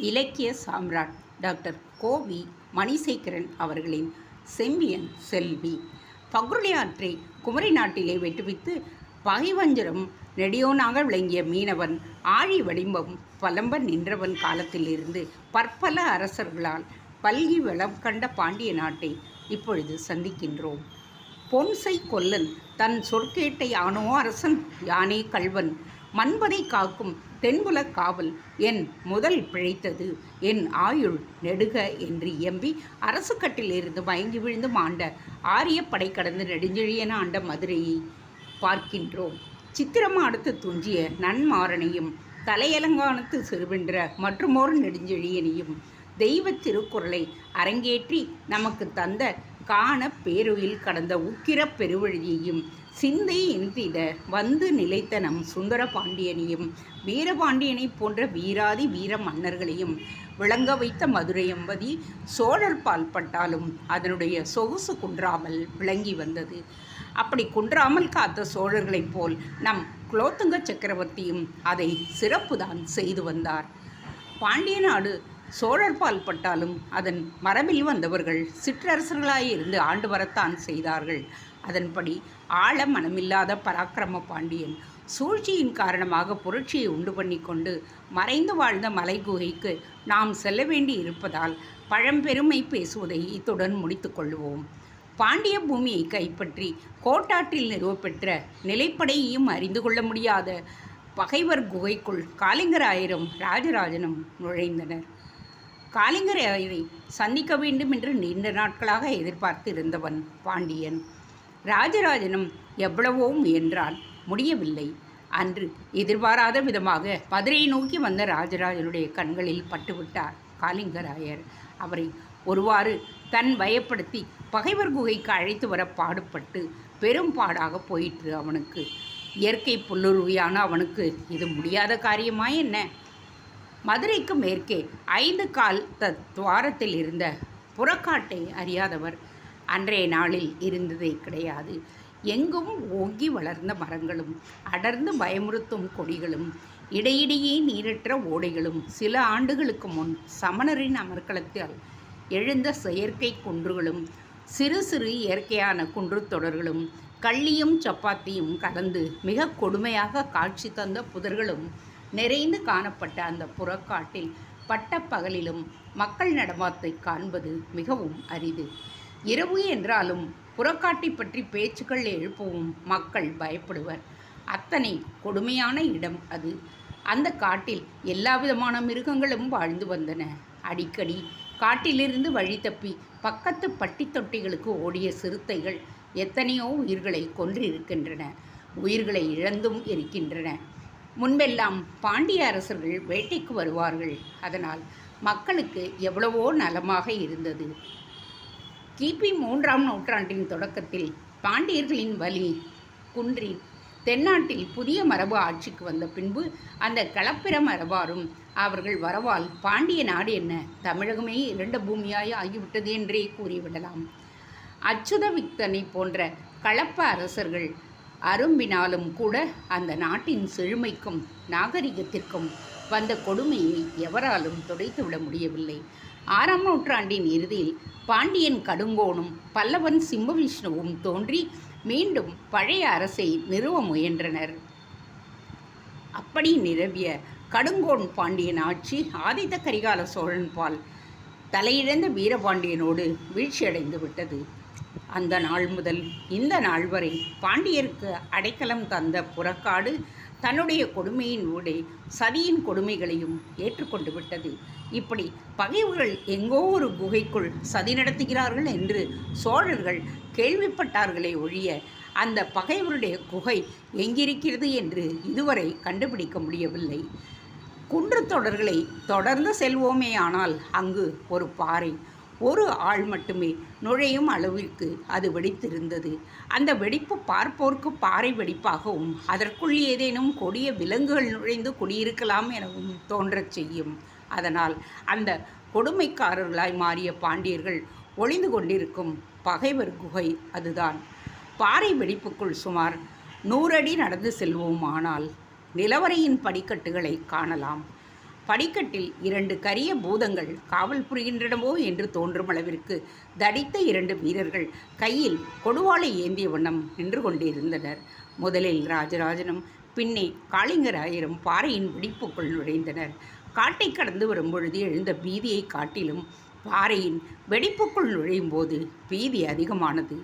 இலக்கிய சாம்ராட் டாக்டர் கோவி மணிசேகரன் அவர்களின் செம்பியன் செல்வி. பகுருளி ஆற்றை குமரி நாட்டிலே வெட்டுவித்து பகைவஞ்சரம் நெடியோனாக விளங்கிய மீனவன் ஆழி வடிம்பம் பலம்ப நின்றவன் காலத்திலிருந்து பற்பல அரசர்களால் பல்கி வளம் கண்ட பாண்டிய நாட்டை இப்பொழுது சந்திக்கின்றோம். பொன்சை கொல்லன் தன் சொற்கேட்டை ஆனோ அரசன் யானே கள்வன் மண்பதை காக்கும் தென்புல காவல் என் முதல் பிழைத்தது. என் ஆயுள் நெடுக என்று இயம்பி அரசு கட்டிலிருந்து மயங்கி விழுந்து மாண்ட ஆரிய படை கடந்து நெடுஞ்செழியன ஆண்ட மதுரையை பார்க்கின்றோம். சித்திரமா அடுத்து துஞ்சிய நன்மாறனையும் தலையலங்கானத்து சிறுவென்ற மற்றுமோர் நெடுஞ்செழியனையும் தெய்வ திருக்குறளை அரங்கேற்றி நமக்கு தந்த காண பேருயில் கடந்த உக்கிர பெருவழியையும் சிந்தை எந்திட வந்து நிலைத்த நம் சுந்தர பாண்டியனையும் வீரபாண்டியனை போன்ற வீராதி வீர மன்னர்களையும் விளங்க வைத்த மதுரை எம்பதி சோழர் பால் பட்டாலும் அதனுடைய சொகுசு குன்றாமல் விளங்கி வந்தது. அப்படி குன்றாமல் காத்த சோழர்களைப் போல் நம் குலோத்துங்க சக்கரவர்த்தியும் அதை சிறப்புதான் செய்து வந்தார். பாண்டிய நாடு சோழர் பால் பட்டாலும் அதன் மரபில் வந்தவர்கள் சிற்றரசர்களாயிருந்து ஆண்டு வரத்தான் செய்தார்கள். அதன்படி ஆழ மனமில்லாத பராக்கிரம பாண்டியன் சூழ்ச்சியின் காரணமாக புரட்சியை உண்டு பண்ணி கொண்டு மறைந்து வாழ்ந்த மலைகுகைக்கு நாம் செல்ல வேண்டி இருப்பதால் பழம்பெருமை பேசுவதை இத்துடன் முடித்துக்கொள்வோம் பாண்டிய பூமியை கைப்பற்றி கோட்டாற்றில் நிறுவப்பெற்ற நிலைப்படையையும் அறிந்து கொள்ள முடியாத பகைவர் குகைக்குள் காலிங்கராயரும் ராஜராஜனும் நுழைந்தனர். காலிங்கராயரை சந்திக்க வேண்டும் என்று நீண்ட நாட்களாக எதிர்பார்த்து இருந்தவன் பாண்டியன். ராஜராஜனும் எவ்வளவோ முயன்றால் முடியவில்லை. அன்று எதிர்பாராத விதமாக மதுரையை நோக்கி வந்த ராஜராஜனுடைய கண்களில் பட்டுவிட்டார் காலிங்கராயர் அவரை ஒருவாறு தன் பயப்படுத்தி பகைவர் குகைக்கு அழைத்து வர பாடுபட்டு பெரும் பாடாக போயிற்று அவனுக்கு. இயற்கை புல்லுருவியான அவனுக்கு இது முடியாத காரியமா என்ன? மதுரைக்கு மேற்கே ஐந்து கால் த துவாரத்தில் இருந்த புறக்காட்டை அறியாதவர். அன்றைய நாளில் இருந்ததே கிடையாது. எங்கும் ஓங்கி வளர்ந்த மரங்களும் அடர்ந்து பயமுறுத்தும் கொடிகளும் இடையிடையே நீரற்ற ஓடைகளும் சில ஆண்டுகளுக்கு முன் சமணரின் அமர்க்களத்தால் எழுந்த செயற்கை குன்றுகளும் சிறு சிறு இயற்கையான குன்றுத் தொடர்களும் கள்ளியும் சப்பாத்தியும் கலந்து மிக கொடுமையாக காட்சி தந்த புதர்களும் நிறைந்து காணப்பட்ட அந்த புறக்காட்டில் பட்டப்பகலிலும் மக்கள் நடமாட்டத்தை காண்பது மிகவும் அரிது. இரவு என்றாலும் புறக்காட்டை பற்றி பேச்சுக்கள் எழுப்பவும் மக்கள் பயப்படுவர். அத்தனை கொடுமையான இடம் அது. அந்த காட்டில் எல்லாவிதமான மிருகங்களும் வாழ்ந்து வந்தன. அடிக்கடி காட்டிலிருந்து வழி தப்பி பக்கத்து பட்டி தொட்டிகளுக்கு ஓடிய சிறுத்தைகள் எத்தனையோ உயிர்களை கொன்றிருக்கின்றன. உயிர்களை இழந்தும் இருக்கின்றன. முன்பெல்லாம் பாண்டிய அரசர்கள் வேட்டைக்கு வருவார்கள். அதனால் மக்களுக்கு எவ்வளவோ நலமாக இருந்தது. கிபி மூன்றாம் நூற்றாண்டின் தொடக்கத்தில் பாண்டியர்களின் வலி குன்றி தென்னாட்டில் புதிய மரபு ஆட்சிக்கு வந்த பின்பு அந்த களப்பிர மரபாரும் அவர்கள் வரவால் பாண்டிய நாடு என்ன தமிழகமே இரண்ட பூமியாய் ஆகிவிட்டது என்றே கூறிவிடலாம். அச்சுதவிக்தனை போன்ற களப்ப அரசர்கள் அரும்பினாலும் கூட அந்த நாட்டின் செழுமைக்கும் நாகரிகத்திற்கும் வந்த கொடுமையை எவராலும் துடைத்து விட முடியவில்லை. ஆறாம் நூற்றாண்டின் இறுதியில் பாண்டியன் கடுங்கோனும் பல்லவன் சிம்மவிஷ்ணுவும் தோன்றி மீண்டும் பழைய அரசை நிறுவ முயன்றனர். அப்படி நிரவிய கடுங்கோன் பாண்டியன் ஆட்சி ஆதித்த கரிகால சோழன் பால் தலையிழந்த வீரபாண்டியனோடு வீழ்ச்சியடைந்து விட்டது. அந்த நாள் முதல் இந்த நாள் வரை பாண்டியருக்கு அடைக்கலம் தந்த புறக்காடு தன்னுடைய கொடுமையின் ஊடே சதியின் கொடுமைகளையும் ஏற்றுக்கொண்டு விட்டது. இப்படி பகைவர்கள் எங்கோ ஒரு குகைக்குள் சதி நடத்துகிறார்கள் என்று சோழர்கள் கேள்விப்பட்டார்களே ஒழிய அந்த பகைவருடைய குகை எங்கிருக்கிறது என்று இதுவரை கண்டுபிடிக்க முடியவில்லை. குன்று தொடர்களை தொடர்ந்து செல்வோமே ஆனால் அங்கு ஒரு பாறை ஒரு ஆள் மட்டுமே நுழையும் அளவிற்கு அது வெடித்திருந்தது. அந்த வெடிப்பு பார்ப்போர்க்கு பாறை வெடிப்பாகவும் அதற்குள் ஏதேனும் கொடிய விலங்குகள் நுழைந்து குடியிருக்கலாம் எனவும் தோன்றச் செய்யும். அதனால் அந்த கொடுமைக்காரர்களாய் மாறிய பாண்டியர்கள் ஒளிந்து கொண்டிருக்கும் பகைவர் குகை அதுதான். பாறை வெடிப்புக்குள் சுமார் நூறடி நடந்து செல்வோமானால் நிலவரையின் படிக்கட்டுகளை காணலாம். படிக்கட்டில் இரண்டு கரிய பூதங்கள் காவல் புரிகின்றனவோ என்று தோன்றும் அளவிற்கு தடித்த இரண்டு வீரர்கள் கையில் கொடுவாளை ஏந்திய வண்ணம் நின்று கொண்டிருந்தனர். முதலில் ராஜராஜனும் பின்னே காளிங்கராயரும் பாறையின் வெடிப்புக்குள் நுழைந்தனர். காட்டை கடந்து வரும்பொழுது எழுந்த பீதியை காட்டிலும் பாறையின் வெடிப்புக்குள் நுழையும் போது பீதி அதிகமானது.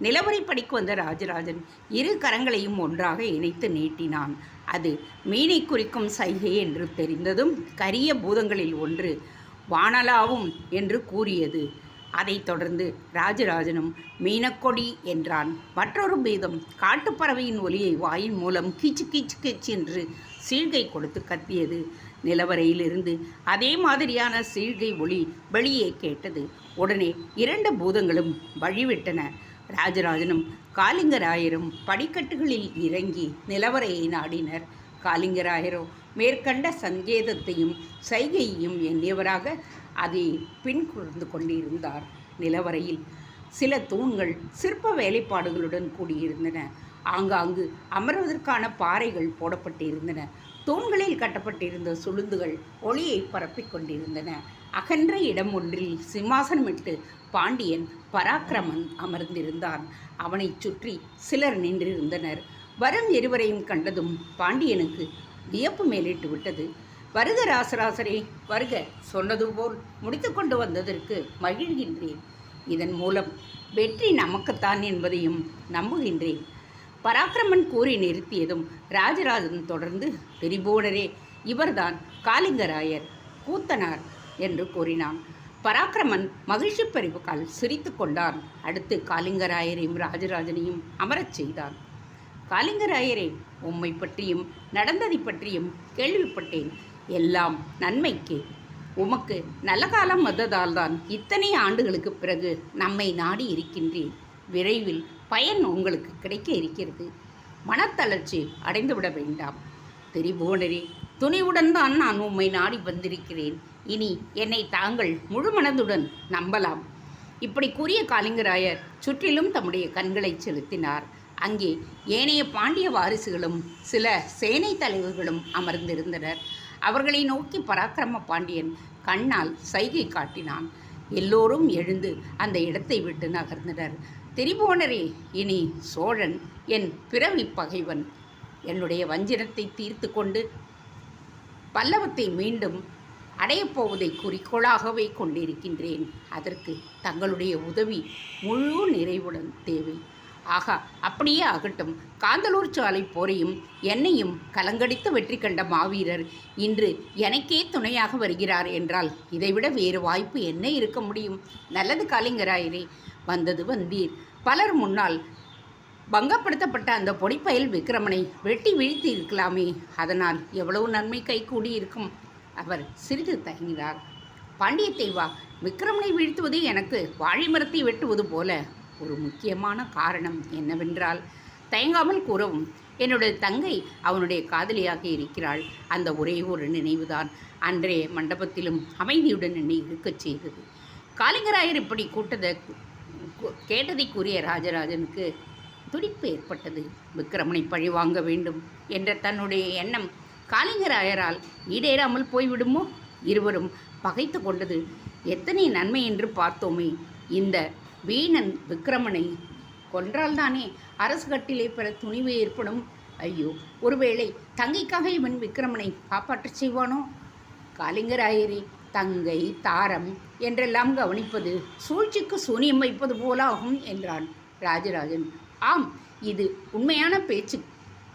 நிலவரை படிக்கு வந்த ராஜராஜன் இரு கரங்களையும் ஒன்றாக இணைத்து நீட்டினான். அது மீனை குறிக்கும் சைகை என்று தெரிந்ததும் கரிய பூதங்களில் ஒன்று வானலாவும் என்று கூறியது. அதைத் தொடர்ந்து ராஜராஜனும் மீனக்கொடி என்றான். மற்றொரு பீதம் காட்டுப்பறவையின் ஒலியை வாயின் மூலம் கீச்சு கீச்சு கீச்சு என்று சீழ்கை கொடுத்து கத்தியது. நிலவரையிலிருந்து அதே மாதிரியான சீழ்கை ஒளி வெளியே கேட்டது. உடனே இரண்டு பூதங்களும் வழிவிட்டன. ராஜராஜனும் காலிங்கராயரும் படிக்கட்டுகளில் இறங்கி நிலவரையை நாடினர். காலிங்கராயரோ மேற்கண்ட சங்கேதத்தையும் சைகையையும் எண்ணியவராக அதை பின்குறந்து கொண்டிருந்தார். நிலவரையில் சில தூண்கள் சிற்ப வேலைப்பாடுகளுடன் கூடியிருந்தன. ஆங்காங்கு அமர்வதற்கான பாறைகள் போடப்பட்டிருந்தன. தூண்களில் கட்டப்பட்டிருந்த சுளுந்துகள் ஒளியை பரப்பிக் கொண்டிருந்தன. அகன்ற இடம் ஒன்றில் சிம்மாசனமிட்டு பாண்டியன் பராக்கிரமன் அமர்ந்திருந்தான். அவனைச் சுற்றி சிலர் நின்றிருந்தனர். வரும் இருவரையும் கண்டதும் பாண்டியனுக்கு வியப்பு மேலிட்டு விட்டது. வருக ராசராசரே வருக சொன்னது போல் முடித்துக்கொண்டு வந்ததற்கு மகிழ்கின்றேன். இதன் மூலம் வெற்றி நமக்குத்தான் என்பதையும் நம்புகின்றேன். பராக்கிரமன் கூறி நிறுத்தியதும் ராஜராஜன் தொடர்ந்து திரிபுவனரே இவர்தான் காளிங்கராயர் கூத்தனார் என்று கூறினான். பராக்கிரமன் மகிழ்ச்சி பறிவுக்கால் சிரித்து கொண்டான். அடுத்து காளிங்கராயரையும் ராஜராஜனையும் அமரச் செய்தான். காளிங்கராயரே உம்மை பற்றியும் நடந்ததை பற்றியும் கேள்விப்பட்டேன். எல்லாம் நன்மைக்கு. உமக்கு நல்ல காலம் வந்ததால்தான் இத்தனை ஆண்டுகளுக்கு பிறகு நம்மை நாடி இருக்கின்றேன். விரைவில் பயன் உங்களுக்கு கிடைக்க இருக்கிறது. மனத்தளர்ச்சி அடைந்துவிட வேண்டாம். திரிபுவனரே துணிவுடன் தான் நான் உம்மை நாடி வந்திருக்கிறேன். இனி என்னை தாங்கள் முழு மனதுடன் நம்பலாம். இப்படி கூறிய காலிங்கராயர் சுற்றிலும் தம்முடைய கண்களை செலுத்தினார். அங்கே ஏனைய பாண்டிய வாரிசுகளும் சில சேனை தலைவர்களும் அமர்ந்திருந்தனர். அவர்களை நோக்கி பராக்கிரம பாண்டியன் கண்ணால் சைகை காட்டினான். எல்லோரும் எழுந்து அந்த இடத்தை விட்டு நகர்ந்தனர். திரிபுவனரே இனி சோழன் என் பிறவி பகைவன். என்னுடைய வஞ்சினத்தை தீர்த்து கொண்டு பல்லவத்தை மீண்டும் அடையப்போவதை குறிக்கோளாகவே கொண்டிருக்கின்றேன். அதற்கு தங்களுடைய உதவி முழு நிறைவுடன் தேவை. ஆகா அப்படியே ஆகட்டும். காந்தலூர் சாலை போரையும் என்னையும் கலங்கடித்து வெற்றி கண்ட மாவீரர் இன்று எனக்கே துணையாக வருகிறார் என்றால் இதைவிட வேறு வாய்ப்பு என்ன இருக்க முடியும்? நல்லது காலிங்கராயரே வந்தது வந்தீர். பலர் முன்னால் பங்கப்படுத்தப்பட்ட அந்த பொடிப்பயல் விக்ரமனை வெட்டி வீழ்த்தி இருக்கலாமே. அதனால் எவ்வளவு நன்மை கைகூடி இருக்கும் அவர் சிறிது தயங்கினார். பாண்டியத்தேவா விக்ரமனை வீழ்த்துவது எனக்கு வாழைமரத்தை வெட்டுவது போல ஒரு முக்கியமான காரணம் என்னவென்றால் தயங்காமல் கூறவும் என்னுடைய தங்கை அவனுடைய காதலியாக இருக்கிறாள். அந்த ஒரே ஒரு நினைவுதான் அன்றே மண்டபத்திலும் அமைதியுடன் என்னை இருக்கச் செய்தது. காலிங்கராயர் இப்படி கூட்டதை கேட்டதை கூறிய ராஜராஜனுக்கு துடிப்பு ஏற்பட்டது. விக்ரமனை பழிவாங்க வேண்டும் என்ற தன்னுடைய எண்ணம் காளிங்கராயரால் ஈடேறாமல் போய்விடுமோ? இருவரும் பகைத்து கொண்டது. எத்தனை நன்மை என்று பார்த்தோமே. இந்த வீணன் விக்ரமனை கொன்றால்தானே அரசு கட்டிலே பெற துணிவு ஏற்படும்? ஐயோ ஒருவேளை தங்கைக்காக இவன் விக்ரமனை காப்பாற்றச் செய்வானோ? காளிங்கராயரே தங்கை தாரம் என்றெல்லாம் கவனிப்பது சூழ்ச்சிக்கு சூனியம் வைப்பது போலாகும் என்றான் ராஜராஜன். ஆம் இது உண்மையான பேச்சு.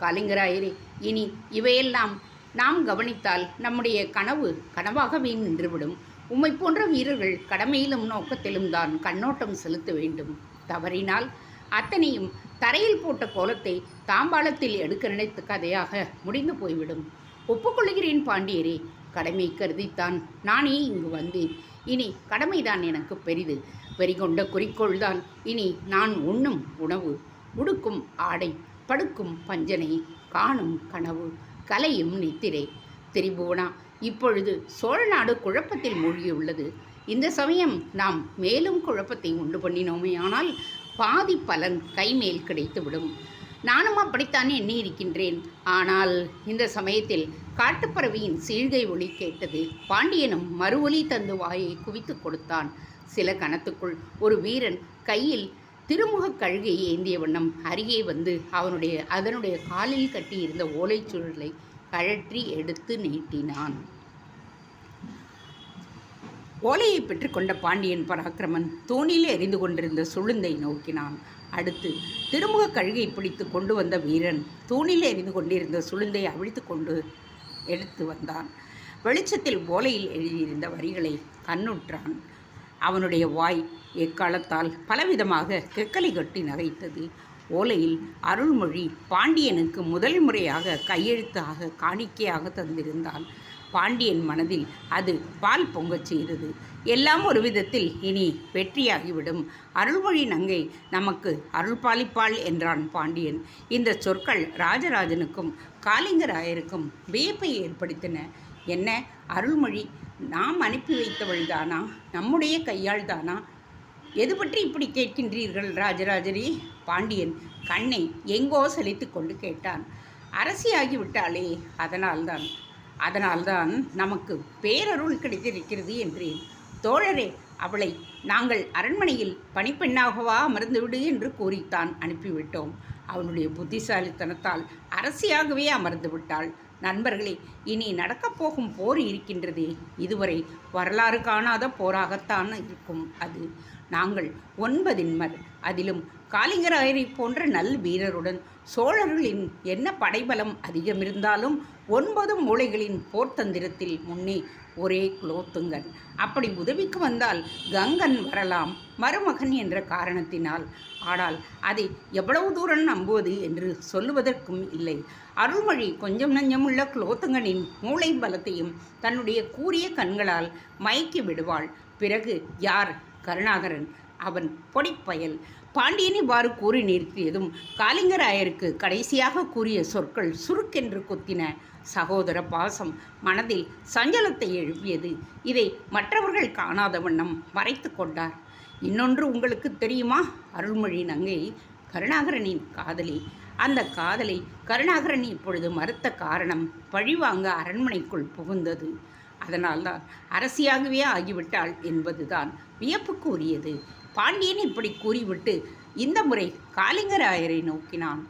காளிங்கராயரே இனி இவையெல்லாம் நாம் கவனித்தால் நம்முடைய கனவு கனவாகவே நின்றுவிடும். உம்மை போன்ற வீரர்கள் கடமையிலும் நோக்கத்திலும் தான் கண்ணோட்டம் செலுத்த வேண்டும். தவறினால் அத்தனையும் தரையில் போட்ட கோலத்தை தாம்பாளத்தில் எடுக்க நினைத்த கதையாக முடிந்து போய்விடும். ஒப்புக்கொள்கிறேன் பாண்டியரே கடமை கருதித்தான் நானே இங்கு வந்தேன். இனி கடமைதான் எனக்கு பெரிது. வெறிகொண்ட குறிக்கோள்தான். இனி நான் உண்ணும் உணவு உடுக்கும் ஆடை படுக்கும் பஞ்சனை காணும் கனவு கலையும் நித்திரை. திரிபுவனா இப்பொழுது சோழ நாடு குழப்பத்தில் மூழ்கியுள்ளது. இந்த சமயம் நாம் மேலும் குழப்பத்தை உண்டு பண்ணினோமே ஆனால் பாதி பலன் கைமேல் கிடைத்துவிடும். நானும் அப்படித்தான் எண்ணி இருக்கின்றேன் ஆனால் இந்த சமயத்தில் காட்டுப்பறவையின் சீழ்கை ஒளி கேட்டது பாண்டியனும் மறு ஒலி தந்து வாயை குவித்து கொடுத்தான். சில கணத்துக்குள் ஒரு வீரன் கையில் திருமுகக் கழுகை ஏந்திய வண்ணம் அருகே வந்து அவனுடைய அதனுடைய காலில் கட்டியிருந்த ஓலைச்சுருளை கழற்றி எடுத்து நீட்டினான். ஓலையை பெற்றுக்கொண்ட பாண்டியன் பராக்கிரமன் தூணில் எரிந்து கொண்டிருந்த சுளுந்தை நோக்கினான். அடுத்து திருமுக கழுகை பிடித்து கொண்டு வந்த வீரன் தூணில் எரிந்து கொண்டிருந்த சுளுந்தை அவிழ்த்து கொண்டு எடுத்து வந்தான். வெளிச்சத்தில் ஓலையில் எழுதியிருந்த வரிகளை கண்ணுற்றான். அவனுடைய வாய் எக்காலத்தால் பலவிதமாக கெக்கலை கட்டி நகைத்தது. ஓலையில் அருள்மொழி பாண்டியனுக்கு முதல் முறையாக கையெழுத்தாக காணிக்கையாக தந்திருந்தான் பாண்டியன் மனதில் அது பால் பொங்கச் செய்தது. எல்லாம் ஒரு விதத்தில் இனி வெற்றியாகிவிடும். அருள்மொழி நங்கை நமக்கு அருள் பாலிப்பாள் என்றான் பாண்டியன். இந்த சொற்கள் ராஜராஜனுக்கும் காளிங்கராயருக்கும் வியப்பை ஏற்படுத்தின. என்ன? அருள்மொழி நாம் அனுப்பி வைத்தவள்தானா? நம்முடைய கையால் தானா எது பற்றி இப்படி கேட்கின்றீர்கள் ராஜராஜரே? பாண்டியன் கண்ணை எங்கோ செலுத்தி கொண்டு கேட்டான். அரசியாகிவிட்டாளே அதனால்தான். அதனால்தான் நமக்கு பேரருள் கிடைத்திருக்கிறது என்றேன். தோழரே அவளை நாங்கள் அரண்மனையில் பணிப்பெண்ணாகவா அமர்ந்துவிடு என்று கூறித்தான் அனுப்பிவிட்டோம். அவனுடைய புத்திசாலித்தனத்தால் அரசியாகவே அமர்ந்து விட்டாள் நண்பர்களே இனி நடக்கப் போகும் போர் இருக்கின்றதே. இதுவரை வரலாறு காணாத போராகத்தான் இருக்கும் அது. நாங்கள் ஒன்பதின்மர் அதிலும் காலிங்கராயரை போன்ற நல் வீரருடன் சோழர்களின் என்ன படைபலம் அதிகமிருந்தாலும் ஒன்பது மூளைகளின் போர்த்தந்திரத்தில் முன்னே ஒரே குலோத்துங்கன். அப்படி உதவிக்கு வந்தால் கங்கன் வரலாம் மருமகன் என்ற காரணத்தினால். ஆனால் அதை எவ்வளவு தூரம் நம்புவது என்று சொல்லுவதற்கும் இல்லை. அருள்மொழி கொஞ்சம் நஞ்சமுள்ள குலோத்துங்கனின் மூளை பலத்தையும் தன்னுடைய கூரிய கண்களால் மயக்கி விடுவாள். பிறகு யார் கருணாகரன்? அவன் பொடிப்பயல். பாண்டியன் இவ்வாறு கூறி நிறுத்தியதும் காளிங்கராயருக்கு கடைசியாக கூறிய சொற்கள் சுருக்கென்று குத்தின. சகோதர பாசம் மனதில் சஞ்சலத்தை எழுப்பியது. இதை மற்றவர்கள் காணாத வண்ணம் மறைத்து கொண்டார். இன்னொன்று உங்களுக்கு தெரியுமா? அருள்மொழி நங்கை கருணாகரனின் காதலி. அந்த காதலை கருணாகரன் இப்பொழுது மறுத்த காரணம் பழிவாங்க அரண்மனைக்குள் புகுந்தது. அதனால்தான் அரசியாகவே ஆகிவிட்டாள் என்பதுதான் வியப்புக்குரியது பாண்டியன் இப்படி கூறிவிட்டு இந்த முறை காளிங்கராயரை நோக்கினான்.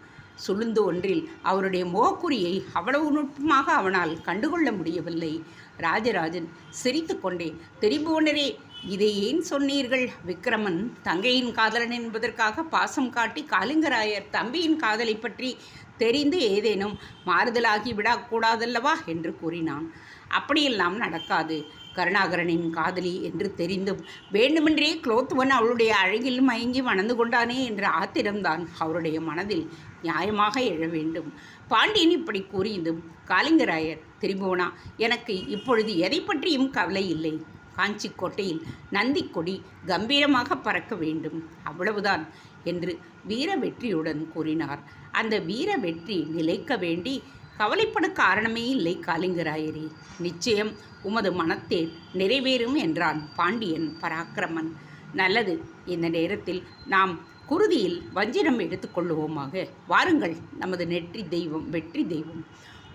சுளுந்து ஒன்றில் அவருடைய முகக்குறியை அவ்வளவு நுட்பமாக அவனால் கண்டுகொள்ள முடியவில்லை. ராஜராஜன் சிரித்துக்கொண்டே தெரிபோனரே இதை ஏன் சொன்னீர்கள்? விக்ரமன் தங்கையின் காதலன் என்பதற்காக பாசம் காட்டி காளிங்கராயர் தம்பியின் காதலை பற்றி தெரிந்து ஏதேனும் மாறுதலாகி விடக்கூடாதல்லவா? என்று கூறினான். அப்படியெல்லாம் நடக்காது. கருணாகரனின் காதலி என்று தெரிந்தும் வேண்டுமென்றே குலோத்துவன் அவளுடைய அழகில் மயங்கி மணந்து கொண்டானே என்ற ஆத்திரம்தான் அவருடைய மனதில் நியாயமாக எழ வேண்டும். பாண்டியன் இப்படி கூறியதும் காளிங்கராயர் திரிபுவனா எனக்கு இப்பொழுது எதை பற்றியும் கவலை இல்லை. காஞ்சி கோட்டையில் நந்தி கொடி கம்பீரமாக பறக்க வேண்டும். அவ்வளவுதான் என்று வீர வெற்றியுடன் கூறினார். அந்த வீர வெற்றி நிலைக்க வேண்டி கவலைப்பட காரணமே இல்லை காளிங்கராயரே. நிச்சயம் உமது மனத்தேர் நிறைவேறும் என்றான் பாண்டியன் பராக்கிரமன். நல்லது இந்த நேரத்தில் நாம் குருதியில் வஞ்சிரம் எடுத்துக்கொள்ளுவோமாக வாருங்கள் நமது நெற்றி தெய்வம் வெற்றி தெய்வம்.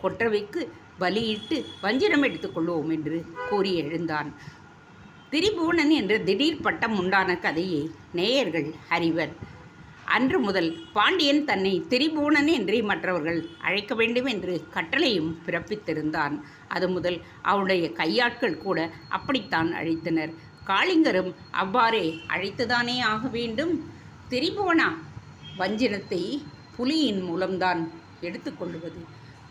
கொற்றவைக்கு பலியிட்டு வஞ்சிரம் எடுத்துக்கொள்வோம் என்று கூறி எழுந்தான். திரிபுவனன் என்ற திடீர் பட்டம் உண்டான கதையை நேயர்கள் அறிவர். அன்று முதல் பாண்டியன் தன்னை திரிபுவனன் என்றே மற்றவர்கள் அழைக்க வேண்டும் என்று கட்டளையும் பிறப்பித்திருந்தான். அது முதல் அவனுடைய கையாட்கள் கூட அப்படித்தான் அழைத்தனர். காளிங்கரும் அவ்வாறே அழைத்துதானே ஆக வேண்டும்? திரிபுவனா? வஞ்சினத்தை புலியின் மூலம்தான் எடுத்துக்கொள்வது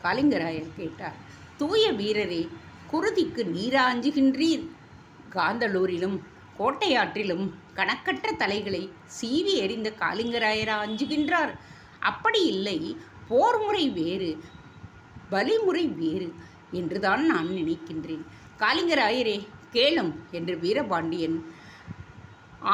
காளிங்கராயர் கேட்டார். தூய வீரரே குருதிக்கு நீரா அஞ்சுகின்றீர் காந்தலூரிலும் கோட்டையாற்றிலும் கணக்கற்ற தலைகளை சீவி எறிந்த காளிங்கராயரா அஞ்சுகின்றார். அப்படி இல்லை போர் முறை வேறு பலிமுறை வேறு என்றுதான் நான் நினைக்கின்றேன். காளிங்கராயரே கேளும் என்று வீரபாண்டியன்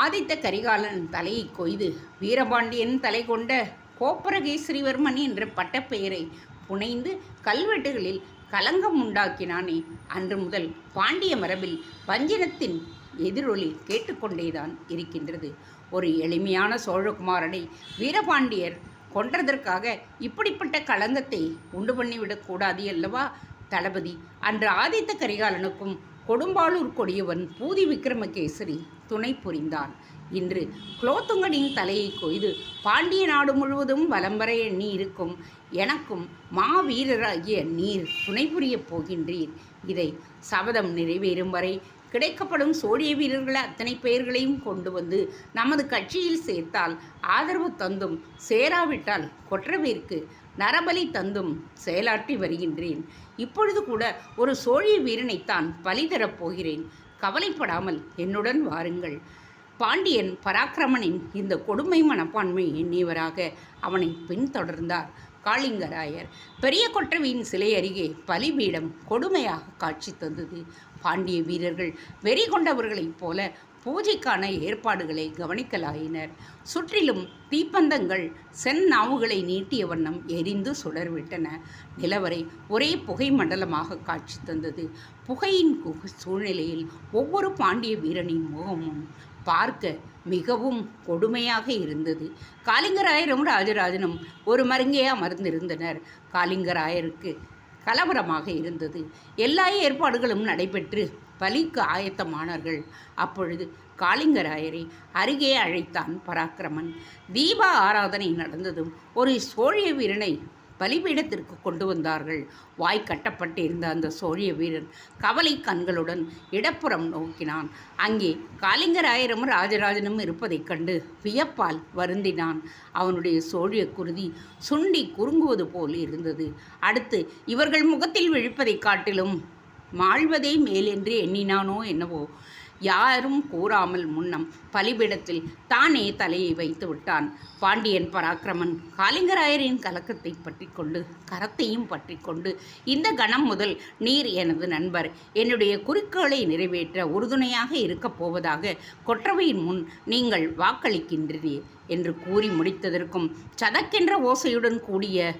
ஆதித்த கரிகாலன் தலையை கொய்து வீரபாண்டியன் தலை கொண்ட கோப்பரகேசரிவர்மன் என்ற பட்டப்பெயரை புனைந்து கல்வெட்டுகளில் கலங்கம் உண்டாக்கினானே. அன்று முதல் பாண்டிய மரபில் வஞ்சினத்தின் எதிரொலி கேட்டுக்கொண்டேதான் இருக்கின்றது. ஒரு எளிமையான சோழகுமாரனை வீரபாண்டியர் கொன்றதற்காக இப்படிப்பட்ட களங்கத்தை உண்டு பண்ணிவிடக்கூடாது அல்லவா? தளபதி அன்று ஆதித்த கரிகாலனுக்கும் கொடும்பாளூர் கொடியவன் பூதி விக்ரமகேசரி துணை புரிந்தான். இன்று குலோத்துங்கனின் தலையை கொய்து பாண்டிய நாடு முழுவதும் வலம் வர எண்ணி இருக்கும் எனக்கும் மாவீரராகிய நீர் துணை புரியப் போகின்றீர். இதை சபதம் நிறைவேறும் வரை கிடைக்கப்படும் சோழிய வீரர்கள் அத்தனை பெயர்களையும் கொண்டு வந்து நமது கட்சியில் சேர்த்தால் ஆதரவு தந்தும் சேராவிட்டால் கொற்றவிற்கு நரபலி தந்தும் செயலாற்றி வருகின்றேன். இப்பொழுது கூட ஒரு சோழிய வீரனைத்தான் பலி தரப் போகிறேன். கவலைப்படாமல் என்னுடன் வாருங்கள். பாண்டியன் பராக்கிரமனின் இந்த கொடுமை மனப்பான்மை எண்ணியவராக அவனை பின்தொடர்ந்தார். காளிங்கராயர் பெரிய கொற்றவியின் சிலை அருகே பலிபீடம் கொடுமையாக காட்சி தந்தது. பாண்டிய வீரர்கள் வெறி கொண்டவர்களைப் போல பூஜைக்கான ஏற்பாடுகளை கவனிக்கலாயினர். சுற்றிலும் தீப்பந்தங்கள் செந்நாவுகளை நீட்டிய வண்ணம் எரிந்து சுடர்விட்டன. நிலவரை ஒரே புகை மண்டலமாக காட்சி தந்தது. புகையின் கு- சூழ்நிலையில் ஒவ்வொரு பாண்டிய வீரனின் முகமும் பார்க்க மிகவும் கொடுமையாக இருந்தது. காளிங்கராயரும் ராஜராஜனும் ஒரு மருங்கே அமர்ந்திருந்தனர். காளிங்கராயருக்கு கலவரமாக இருந்தது. எல்லா ஏற்பாடுகளும் நடைபெற்று பலிக்கு ஆயத்தமானார்கள். அப்பொழுது காளிங்கராயரை அருகே அழைத்தான் பராக்கிரமன். தீப ஆராதனை நடந்ததும் ஒரு சோழிய வீரனை பலிபீடத்திற்கு கொண்டு வந்தார்கள். வாய் கட்டப்பட்டிருந்த அந்த சோழிய வீரன் கவலை கண்களுடன் இடப்புறம் நோக்கினான். அங்கே காலிங்கராயரும் ராஜராஜனும் இருப்பதைக் கண்டு வியப்பால் வருந்தினான். அவனுடைய சோழிய குருதி சுண்டி குறுங்குவது போல் இருந்தது. அடுத்து இவர்கள் முகத்தில் விழிப்பதைக் காட்டிலும் மாழ்வதே மேலென்று எண்ணினானோ என்னவோ? யாரும் கூறாமல் முன்னம் பலிபீடத்தில் தானே தலையை வைத்து விட்டான். பாண்டியன் பராக்கிரமன் காளிங்கராயரின் கலக்கத்தை பற்றி கொண்டு கரத்தையும் பற்றி கொண்டு இந்த கணம் முதல் நீர் எனது நண்பர் என்னுடைய குறிக்கோளை நிறைவேற்ற உறுதுணையாக இருக்கப் போவதாக கொற்றவையின் முன் நீங்கள் வாக்களிக்கின்றீர் என்று கூறி முடித்ததற்கும் சதக்கென்ற ஓசையுடன் கூடிய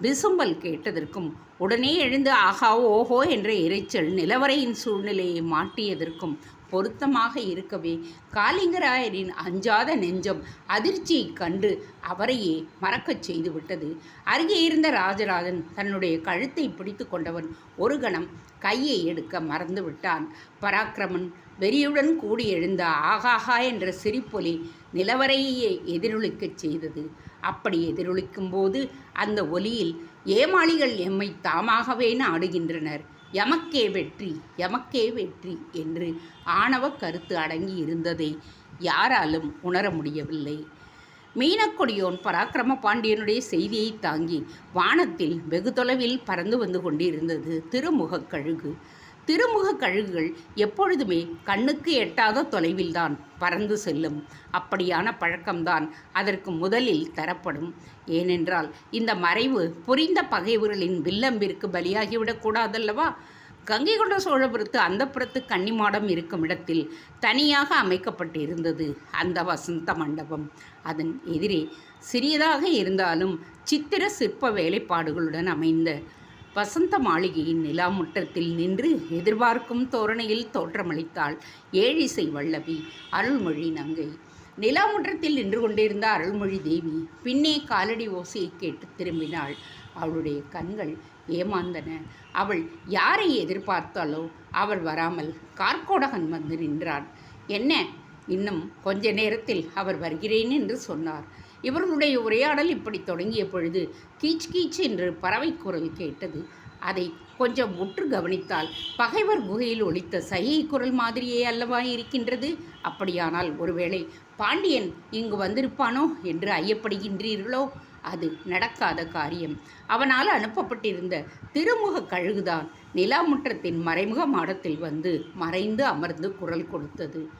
விசும்பல் கேட்டதற்கும் உடனே எழுந்து ஆகா ஓஹோ என்ற இரைச்சல் நிலவரையின் சூழ்நிலையை மாட்டியதற்கும் பொருத்தமாக இருக்கவே. காளிங்கராயரின் அஞ்சாத நெஞ்சம் அதிர்ச்சியைக் கண்டு அவரையே மறக்கச் செய்துவிட்டது. அருகே இருந்த ராஜராஜன் தன்னுடைய கழுத்தை பிடித்து கொண்டவன் ஒரு கணம் கையை எடுக்க மறந்து விட்டான் பராக்கிரமன் வெறியுடன் கூடி எழுந்த ஆகாஹா என்ற சிரிப்பொலி நிலவரையே எதிரொலிக்கச் செய்தது. அப்படி எதிரொலிக்கும் போது அந்த ஒலியில் ஏமாளிகள் எம்மை தாமாகவே நாடுகின்றனர். எமக்கே வெற்றி எமக்கே வெற்றி என்று ஆணவ கருத்து அடங்கி இருந்ததை யாராலும் உணர முடியவில்லை. மீனக்கொடியோன் பராக்கிரம பாண்டியனுடைய செய்தியை தாங்கி வானத்தில் வெகு தொலைவில் பறந்து வந்து கொண்டிருந்தது திருமுகக் கழுகு. திருமுகக் கழுகுகள் எப்பொழுதுமே கண்ணுக்கு எட்டாத தொலைவில்தான் பறந்து செல்லும். அப்படியான பழக்கம்தான் அதற்கு முதலில் தரப்படும். ஏனென்றால் இந்த மறைவு புரிந்த பகைவர்களின் வில்லம்பிற்கு பலியாகிவிடக்கூடாதல்லவா கங்கை கொண்ட சோழபுரத்து அந்தப்புறத்து கன்னிமாடம் இருக்கும் இடத்தில் தனியாக அமைக்கப்பட்டிருந்தது அந்த வசந்த மண்டபம். அதன் எதிரே சிறியதாக இருந்தாலும் சித்திர சிற்ப வேலைப்பாடுகளுடன் அமைந்த வசந்த மாளிகையின் நிலாமுற்றத்தில் நின்று எதிர்பார்க்கும் தோரணையில் தோற்றமளித்தாள் ஏழிசை வல்லவி அருள்மொழி நங்கை. நிலாமுற்றத்தில் நின்று கொண்டிருந்த அருள்மொழி தேவி பின்னே காலடி ஓசையை கேட்டு திரும்பினாள். அவளுடைய கண்கள் ஏமாந்தன. அவள் யாரை எதிர்பார்த்தாலோ அவள் வராமல் கார்கோடகன் வந்து நின்றான். என்ன? இன்னும் கொஞ்ச நேரத்தில் அவர் வருகிறேன் என்று சொன்னார். இவர்களுடைய உரையாடல் இப்படி தொடங்கிய பொழுது கீச் கீச் என்று பறவை குரல் கேட்டது. அதை கொஞ்சம் உற்று கவனித்தால் பகைவர் குகையில் ஒழித்த சகி குரல் மாதிரியே அல்லவா இருக்கின்றது? அப்படியானால் ஒருவேளை பாண்டியன் இங்கு வந்திருப்பானோ என்று ஐயப்படுகின்றீர்களோ? அது நடக்காத காரியம். அவனால் அனுப்பப்பட்டிருந்த திருமுக கழுகுதான் நிலாமுற்றத்தின் மறைமுக மாடத்தில் வந்து மறைந்து அமர்ந்து குரல் கொடுத்தது.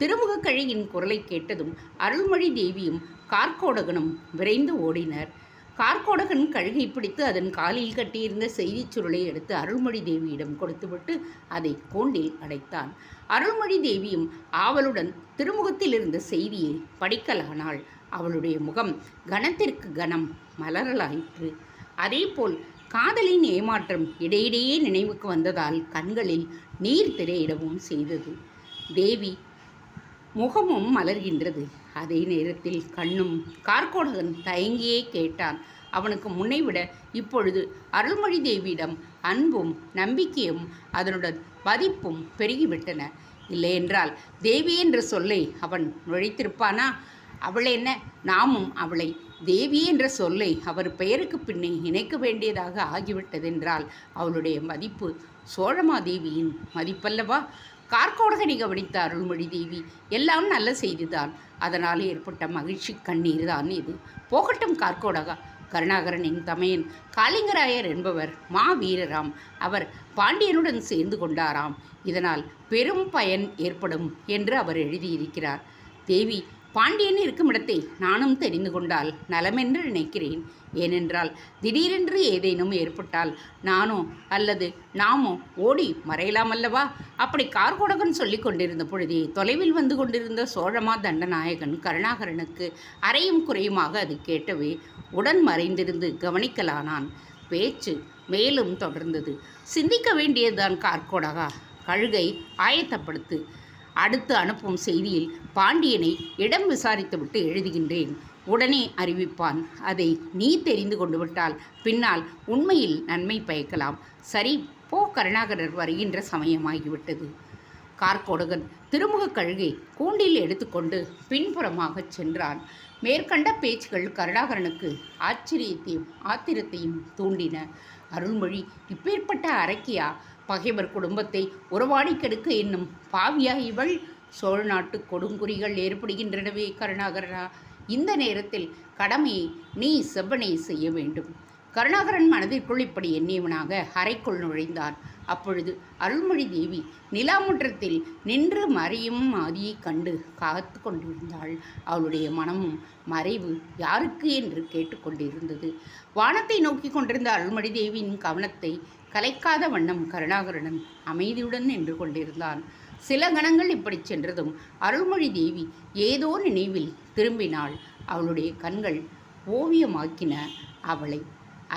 திருமுகக்கழியின் குரலை கேட்டதும் அருள்மொழி தேவியும் கார்கோடகனும் விரைந்து ஓடினர். கார்கோடகன் கழுகை பிடித்து அதன் காலில் கட்டியிருந்த செய்திச் சுருளை எடுத்து அருள்மொழி தேவியிடம் கொடுத்துவிட்டு அதை கூண்டில் அடைத்தான். அருள்மொழி தேவியும் ஆவலுடன் திருமுகத்தில் இருந்த செய்தியை படிக்கலானாள். அவளுடைய முகம் கணத்திற்கு கணம் மலரலாயிற்று. அதேபோல் காதலின் ஏமாற்றம் இடையிடையே நினைவுக்கு வந்ததால் கண்களில் நீர் திரையிடவும் செய்தது. தேவி முகமும் மலர்கின்றது. அதே நேரத்தில் கண்ணும் கார்கோடகன் தயங்கியே கேட்டான். அவனுக்கு முன்னைவிட இப்பொழுது அருள்மொழி தேவியிடம் அன்பும் நம்பிக்கையும் அதனுடன் மதிப்பும் பெருகிவிட்டன. இல்லையென்றால் தேவி என்ற சொல்லை அவன் நுழைத்திருப்பானா? அவள் என்ன? நாமும் அவளை தேவி என்ற சொல்லை அவர் பெயருக்கு பின்னே இணைக்க வேண்டியதாக ஆகிவிட்டதென்றால் அவளுடைய மதிப்பு சோழமாதேவியின் மதிப்பல்லவா? கார்கோடகனை கவனித்த அருள்மொழி தேவி எல்லாம் நல்ல செய்திதான். அதனால் ஏற்பட்ட மகிழ்ச்சி கண்ணீர் தான் இது. போகட்டும் கார்கோடகா. கருணாகரனின் தமையன் காளிங்கராயர் என்பவர் மா வீரராம் அவர் பாண்டியனுடன் சேர்ந்து கொண்டாராம். இதனால் பெரும் பயன் ஏற்படும் என்று அவர் எழுதியிருக்கிறார். தேவி பாண்டியன் இருக்கும் இடத்தை நானும் தெரிந்து கொண்டால் நலமென்று நினைக்கிறேன். ஏனென்றால் திடீரென்று ஏதேனும் ஏற்பட்டால் நானோ அல்லது நாமோ ஓடி மறையலாம் அல்லவா அப்படி கார்கோடகன் சொல்லி கொண்டிருந்த பொழுதே தொலைவில் வந்து கொண்டிருந்த சோழமா தண்டநாயகன் கருணாகரனுக்கு அறையும் குறையுமாக அது கேட்டவே உடன் மறைந்திருந்து கவனிக்கலானான். பேச்சு மேலும் தொடர்ந்தது. சிந்திக்க வேண்டியதுதான் கார்கோடகா. கழுகை ஆயத்தப்படுத்து அடுத்து அனுப்பும் செய்தியில் பாண்டியனை இடம் விசாரித்துவிட்டு எழுதுகின்றேன். உடனே அறிவிப்பான் அதை நீ தெரிந்து கொண்டு விட்டால் பின்னால் உண்மையில் நன்மை பயக்கலாம். சரி போ கருணாகரர் வருகின்ற சமயமாகிவிட்டது கார்கோடகன் திருமுக கழுகை கூண்டில் எடுத்துக்கொண்டு பின்புறமாகச் சென்றான். மேற்கண்ட பேச்சுகள் கருணாகரனுக்கு ஆச்சரியத்தையும் ஆத்திரத்தையும் தூண்டின. அருள்மொழி இப்பேற்பட்ட அரக்கியா? பகைவர் குடும்பத்தை உறவாடி கெடுக்க என்னும் பாவியா இவள் சோழ நாட்டு கொடுங்குறிகள் ஏற்படுகின்றனவே கருணாகரனா. இந்த நேரத்தில் கடமையை நீ செவ்வனே செய்ய வேண்டும். கருணாகரன் மனதிற்குள் இப்படி எண்ணியவனாக அறைக்குள் நுழைந்தான் அப்பொழுது அருள்மொழி தேவி நிலாமுற்றத்தில் நின்று மறையும் மாதியை கண்டு காத்து கொண்டிருந்தாள். அவளுடைய மனமும் மறைவு யாருக்கு என்று கேட்டுக்கொண்டிருந்தது வானத்தை நோக்கி கொண்டிருந்த அருள்மொழி தேவியின் கவனத்தை கலைக்காத வண்ணம் கருணாகரனன் அமைதியுடன் நின்று கொண்டிருந்தான். சில கணங்கள் இப்படி சென்றதும் அருள்மொழி தேவி ஏதோ நினைவில் திரும்பினாள். அவளுடைய கண்கள் ஓவியமாக்கின. அவளை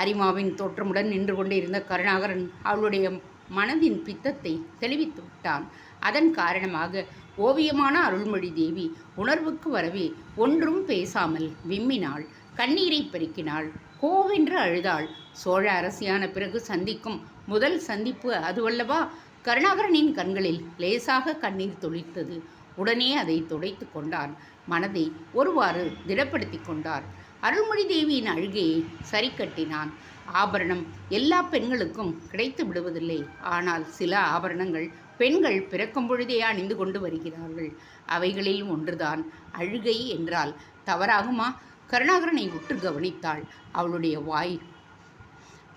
அரிமாவின் தோற்றமுடன் நின்று கொண்டிருந்த கருணாகரன் அவளுடைய மனதின் பித்தத்தை தெளிவித்து விட்டான். அதன் காரணமாக ஓவியமான அருள்மொழி தேவி உணர்வுக்கு வரவே ஒன்றும் பேசாமல் விம்மினாள் கண்ணீரை பெருக்கினாள். கோவென்று அழுதாள். சோழ அரசியான பிறகு சந்திக்கும் முதல் சந்திப்பு அதுவல்லவா? கருணாகரனின் கண்களில் லேசாக கண்ணீர் துளித்தது. உடனே அதை துடைத்து கொண்டான். மனதை ஒருவாறு திடப்படுத்தி கொண்டார். அருள்மொழி தேவியின் அழுகையை சரி கட்டினான் ஆபரணம் எல்லா பெண்களுக்கும் கிடைத்து விடுவதில்லை. ஆனால் சில ஆபரணங்கள் பெண்கள் பிறக்கும் பொழுதே அணிந்து கொண்டு வருகிறார்கள். அவைகளில் ஒன்றுதான். அழுகை என்றால் தவறாகுமா? கருணாகரனை உற்று கவனித்தாள். அவளுடைய வாய்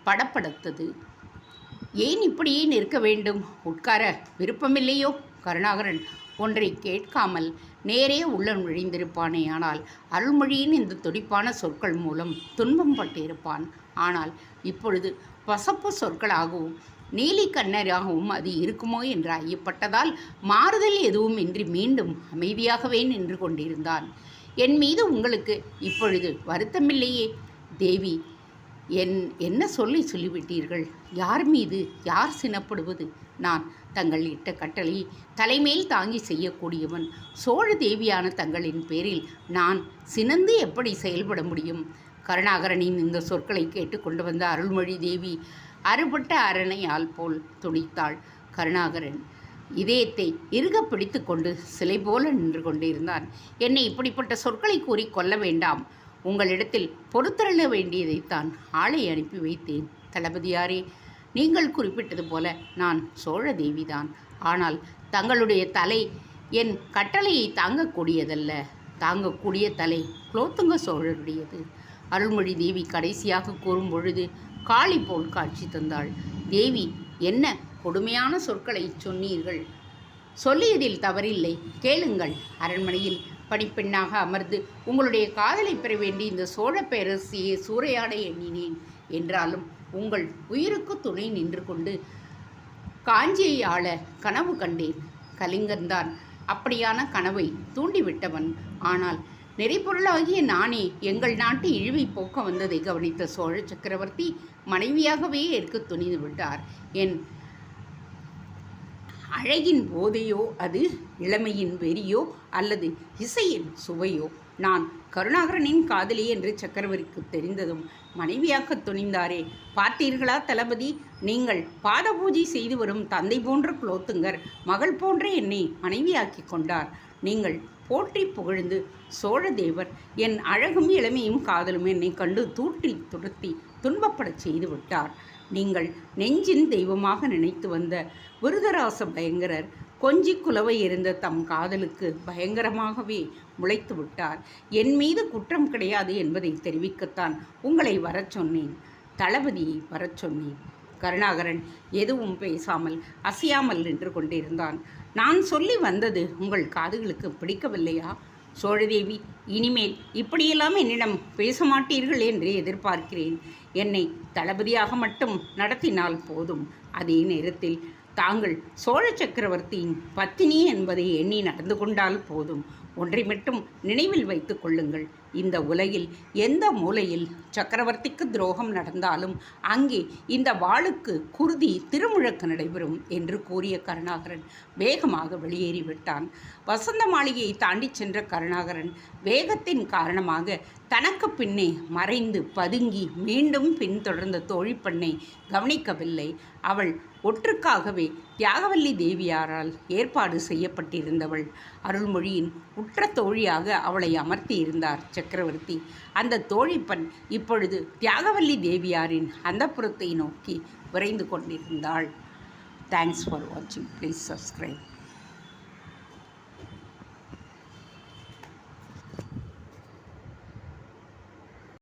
படப்படுத்தது. ஏன் இப்படியே நிற்க வேண்டும்? உட்கார விருப்பமில்லையோ? கருணாகரன் ஒன்றை கேட்காமல் நேரே உள்ள நுழைந்திருப்பானே. ஆனால் அருள்மொழியின் இந்த துடிப்பான சொற்கள் மூலம் துன்பம் பட்டிருப்பான். ஆனால் இப்பொழுது பசப்பு சொற்களாகவும் நீலி கண்ணராகவும் அது இருக்குமோ என்று ஐயப்பட்டதால் மாறுதல் எதுவும் இன்றி மீண்டும் அமைதியாகவே நின்று கொண்டிருந்தான். என் மீது உங்களுக்கு இப்பொழுது வருத்தமில்லையே? தேவி என் என்ன சொல்லி சொல்லிவிட்டீர்கள்? யார் மீது யார் சினப்படுவது? நான் தங்கள் இட்ட கட்டளை தலைமேல் தாங்கி செய்யக்கூடியவன் சோழ தேவியான தங்களின் பேரில் நான் சினந்து எப்படி செயல்பட முடியும்? கருணாகரனின் இந்த சொற்களை கேட்டு கொண்டு வந்த அருள்மொழி தேவி அறுபட்ட அரணையால் போல் துடித்தாள் கருணாகரன். இதயத்தை இறுக பிடித்து கொண்டு சிலை போல நின்று கொண்டிருந்தான். என்னை இப்படிப்பட்ட சொற்களை கூறி கொல்ல வேண்டாம். உங்களிடத்தில் பொறுத்தருள வேண்டியதைத்தான் ஆளை அனுப்பி வைத்தேன். தளபதியாரே நீங்கள் குறிப்பிட்டது போல நான் சோழ தேவிதான். ஆனால் தங்களுடைய தலை என் கட்டளையை தாங்கக்கூடியதல்ல. தாங்கக்கூடிய தலை குலோத்துங்க சோழருடையது. அருள்மொழி தேவி கடைசியாக கூறும் பொழுது காளி போல் காட்சி தந்தாள். தேவி என்ன கொடுமையான சொற்களை சொன்னீர்கள்? சொல்லியதில் தவறில்லை. கேளுங்கள். அரண்மனையில் படிப்பெண்ணாக அமர்ந்து உங்களுடைய காதலை பெற வேண்டி இந்த சோழ பேரரசியை சூறையாட எண்ணினேன். என்றாலும் உங்கள் உயிருக்கு துணை நின்று கொண்டு காஞ்சியை ஆள கனவு கண்டேன். கலிங்கன்தான் அப்படியான கனவை தூண்டிவிட்டவன். ஆனால் நெறிப்பொருளாகிய நானே எங்கள் நாட்டு இழிவை போக்க வந்ததை கவனித்த சோழ சக்கரவர்த்தி மனைவியாகவே ஏற்க துணிந்து விட்டார். என் அழகின் போதையோ அது இளமையின் வெறியோ அல்லது இசையின் சுவையோ? நான் கருணாகரனின் காதலி என்று சக்கரவர்த்திக்கு தெரிந்ததும் மனைவியாக்க துணிந்தாரே. பார்த்தீர்களா தளபதி? நீங்கள் பாத பூஜை செய்து வரும் தந்தை போன்ற குலோத்துங்கர் மகள் போன்ற என்னை மனைவியாக்கி கொண்டார். நீங்கள் போற்றி புகழ்ந்து சோழதேவர் என் அழகும் இளமையும் காதலும் என்னை கண்டு தூற்றி துரத்தி துன்பப்படச் செய்து விட்டார் நீங்கள் நெஞ்சின் தெய்வமாக நினைத்து வந்த விருதராச பயங்கரர் கொஞ்சி குலவை இருந்த தம் காதலுக்கு பயங்கரமாகவே முளைத்து விட்டார். என் மீது குற்றம் கிடையாது என்பதை தெரிவிக்கத்தான் உங்களை வரச் சொன்னேன். தளபதியை வரச் சொன்னேன். கருணாகரன் எதுவும் பேசாமல் அசையாமல் நின்று கொண்டிருந்தான். நான் சொல்லி வந்தது உங்கள் காதுகளுக்கு பிடிக்கவில்லையா? சோழதேவி இனிமேல் இப்படியெல்லாம் என்னிடம் பேச மாட்டீர்கள் என்று எதிர்பார்க்கிறேன். என்னை தளபதியாக மட்டும் நடத்தினால் போதும். அதே நேரத்தில் தாங்கள் சோழ சக்கரவர்த்தியின் பத்தினி என்பதை எண்ணி நடந்து கொண்டால் போதும். ஒன்றை மட்டும் நினைவில் வைத்துக் கொள்ளுங்கள். இந்த உலகில் எந்த மூலையில் சக்கரவர்த்திக்கு துரோகம் நடந்தாலும் அங்கே இந்த வாளுக்கு குருதி திருமுழக்கு நடைபெறும் என்று கூறிய கருணாகரன் வேகமாக வெளியேறிவிட்டான். வசந்த மாளிகையை தாண்டிச் சென்ற கருணாகரன் வேகத்தின் காரணமாக தனக்கு பின்னே மறைந்து பதுங்கி மீண்டும் பின்தொடர்ந்த தோழிப்பெண்ணை கவனிக்கவில்லை. அவள் ஒற்றுக்காகவே தியாகவல்லி தேவியாரால் ஏற்பாடு செய்யப்பட்டிருந்தவள். அருள்மொழியின் உற்ற தோழியாக அவளை அமர்த்தியிருந்தார் சக்கரவர்த்தி. அந்த தோழிப்பெண் இப்பொழுது தியாகவல்லி தேவியாரின் அந்தப்புறத்தை நோக்கி விரைந்து கொண்டிருந்தாள். தேங்க்ஸ் ஃபார் வாட்சிங் ப்ளீஸ் சப்ஸ்கிரைப்